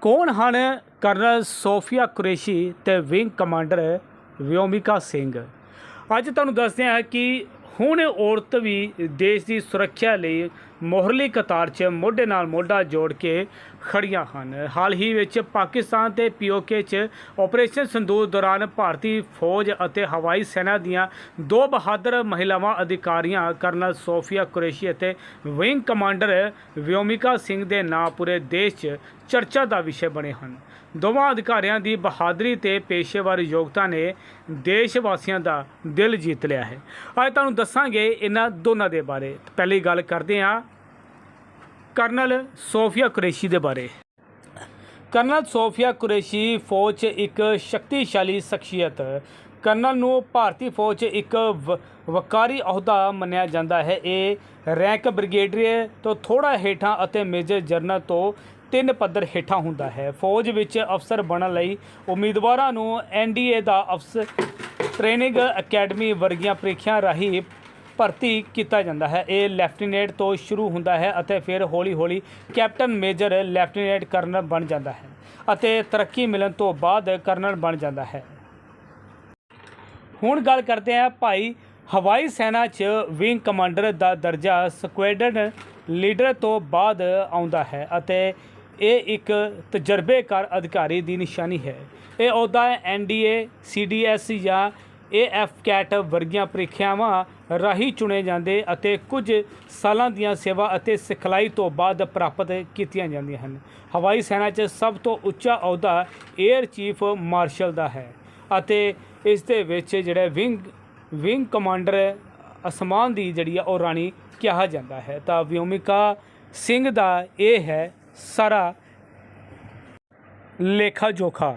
ਕੌਣ ਹਨ? Colonel Sophia Qureshi ਤੇ ਵਿੰਗ ਕਮਾਂਡਰ ਵਿਓਮਿਕਾ ਸਿੰਘ। ਅੱਜ ਤੁਹਾਨੂੰ ਦੱਸਦੇ ਹਾਂ ਕਿ ਹੁਣ ਔਰਤ ਵੀ ਦੇਸ਼ ਦੀ ਸੁਰੱਖਿਆ ਲਈ ਮੋਹਰਲੀ ਕਤਾਰ 'ਚ ਮੋਢੇ ਨਾਲ ਮੋਢਾ ਜੋੜ ਕੇ ਖੜੀਆਂ ਹਨ। ਹਾਲ ਹੀ ਵਿੱਚ ਪਾਕਿਸਤਾਨ ਤੇ ਪੀਓਕੇ 'ਚ ਆਪਰੇਸ਼ਨ ਸੰਦੂਰ ਦੌਰਾਨ ਭਾਰਤੀ ਫੌਜ ਅਤੇ ਹਵਾਈ ਸੈਨਾ ਦੀਆਂ ਦੋ ਬਹਾਦਰ ਮਹਿਲਾਵਾਂ ਅਧਿਕਾਰੀਆਂ ਕਰਨਲ ਸੋਫੀਆ ਕੁਰੇਸ਼ੀ ਅਤੇ ਵਿੰਗ ਕਮਾਂਡਰ ਵਿਓਮਿਕਾ ਸਿੰਘ ਦੇ ਨਾਂ ਪੂਰੇ ਦੇਸ਼ 'ਚ ਚਰਚਾ ਦਾ ਵਿਸ਼ੇ ਬਣੇ ਹਨ। ਦੋਵਾਂ ਅਧਿਕਾਰੀਆਂ ਦੀ ਬਹਾਦਰੀ ਤੇ ਪੇਸ਼ੇਵਰ ਯੋਗਤਾ ਨੇ ਦੇਸ਼ ਵਾਸੀਆਂ ਦਾ ਦਿਲ ਜੀਤ ਲਿਆ ਹੈ। ਅੱਜ ਤੁਹਾਨੂੰ ਦੱਸਾਂਗੇ ਇਹਨਾਂ ਦੋਨਾਂ ਦੇ ਬਾਰੇ। ਪਹਿਲੀ ਗੱਲ ਕਰਦੇ ਹਾਂ ਕਰਨਲ ਸੋਫੀਆ ਕੁਰੇਸ਼ੀ ਦੇ ਬਾਰੇ। ਕਰਨਲ ਸੋਫੀਆ ਕੁਰੇਸ਼ੀ ਫੌਜ 'ਚ ਇੱਕ ਸ਼ਕਤੀਸ਼ਾਲੀ ਸ਼ਖਸੀਅਤ। ਕਰਨਲ ਨੂੰ ਭਾਰਤੀ ਫੌਜ 'ਚ ਇੱਕ ਵ- ਵਕਾਰੀ ਅਹੁਦਾ ਮੰਨਿਆ ਜਾਂਦਾ ਹੈ। ਇਹ ਰੈਂਕ ਬ੍ਰਿਗੇਡੀਅਰ ਤੋਂ ਥੋੜਾ ਹੇਠਾਂ ਅਤੇ ਮੇਜਰ ਜਨਰਲ ਤੋਂ ਤਿੰਨ ਪੱਧਰ ਹੇਠਾਂ ਹੁੰਦਾ ਹੈ। ਫੌਜ ਵਿੱਚ ਅਫਸਰ ਬਣਨ ਲਈ ਉਮੀਦਵਾਰਾਂ ਨੂੰ ਐਨਡੀਏ ਦਾ ਅਫਸਰ ਟ੍ਰੇਨਿੰਗ ਅਕੈਡਮੀ ਵਰਗੀਆਂ ਪ੍ਰੀਖਿਆ ਰਾਹੀਂ ਭਰਤੀ ਕੀਤਾ ਜਾਂਦਾ ਹੈ। ਇਹ ਲੈਫਟੀਨੈਂਟ ਤੋਂ ਸ਼ੁਰੂ ਹੁੰਦਾ ਹੈ ਅਤੇ ਫਿਰ ਹੌਲੀ-ਹੌਲੀ ਕੈਪਟਨ ਮੇਜਰ ਲੈਫਟੀਨੈਂਟ ਕਰਨਲ ਬਣ ਜਾਂਦਾ ਹੈ ਅਤੇ ਤਰੱਕੀ ਮਿਲਣ ਤੋਂ ਬਾਅਦ ਕਰਨਲ ਬਣ ਜਾਂਦਾ ਹੈ। ਹੁਣ ਗੱਲ ਕਰਦੇ ਹਾਂ ਭਾਈ ਹਵਾਈ ਸੈਨਾ 'ਚ ਵਿੰਗ ਕਮਾਂਡਰ ਦਾ ਦਰਜਾ ਸਕੁਐਡਰਨ ਲੀਡਰ ਤੋਂ ਬਾਅਦ ਆਉਂਦਾ ਹੈ ਅਤੇ ਇਹ ਇੱਕ ਤਜਰਬੇਕਾਰ ਅਧਿਕਾਰੀ ਦੀ ਨਿਸ਼ਾਨੀ ਹੈ। ਇਹ ਅਹੁਦਾ ਐਨਡੀਏ ਸੀਡੀਐਸ ਜਾਂ ਏਐਫ ਕੈਟ ਵਰਗੀਆਂ ਪ੍ਰੀਖਿਆਵਾਂ ਰਾਹੀਂ ਚੁਣੇ ਜਾਂਦੇ ਅਤੇ ਕੁਝ ਸਾਲਾਂ ਦੀਆਂ ਸੇਵਾ ਅਤੇ ਸਿਖਲਾਈ ਤੋਂ ਬਾਅਦ ਪ੍ਰਾਪਤ ਕੀਤੀਆਂ ਜਾਂਦੀਆਂ ਹਨ। ਹਵਾਈ ਸੈਨਾ 'ਚ ਸਭ ਤੋਂ ਉੱਚਾ ਅਹੁਦਾ 에ਅਰ ਚੀਫ ਮਾਰਸ਼ਲ ਦਾ ਹੈ ਅਤੇ ਇਸ ਦੇ ਵਿੱਚ ਜਿਹੜਾ ਵਿੰਗ ਵਿੰਗ ਕਮਾਂਡਰ ਅਸਮਾਨ ਦੀ ਜਿਹੜੀ ਆ ਉਹ ਰਾਣੀ ਕਿਹਾ ਜਾਂਦਾ ਹੈ। ਤਾਂ ਵਿਓਮਿਕਾ ਸਿੰਘ ਦਾ ਇਹ ਹੈ ਸਾਰਾ ਲੇਖਾ ਜੋਖਾ।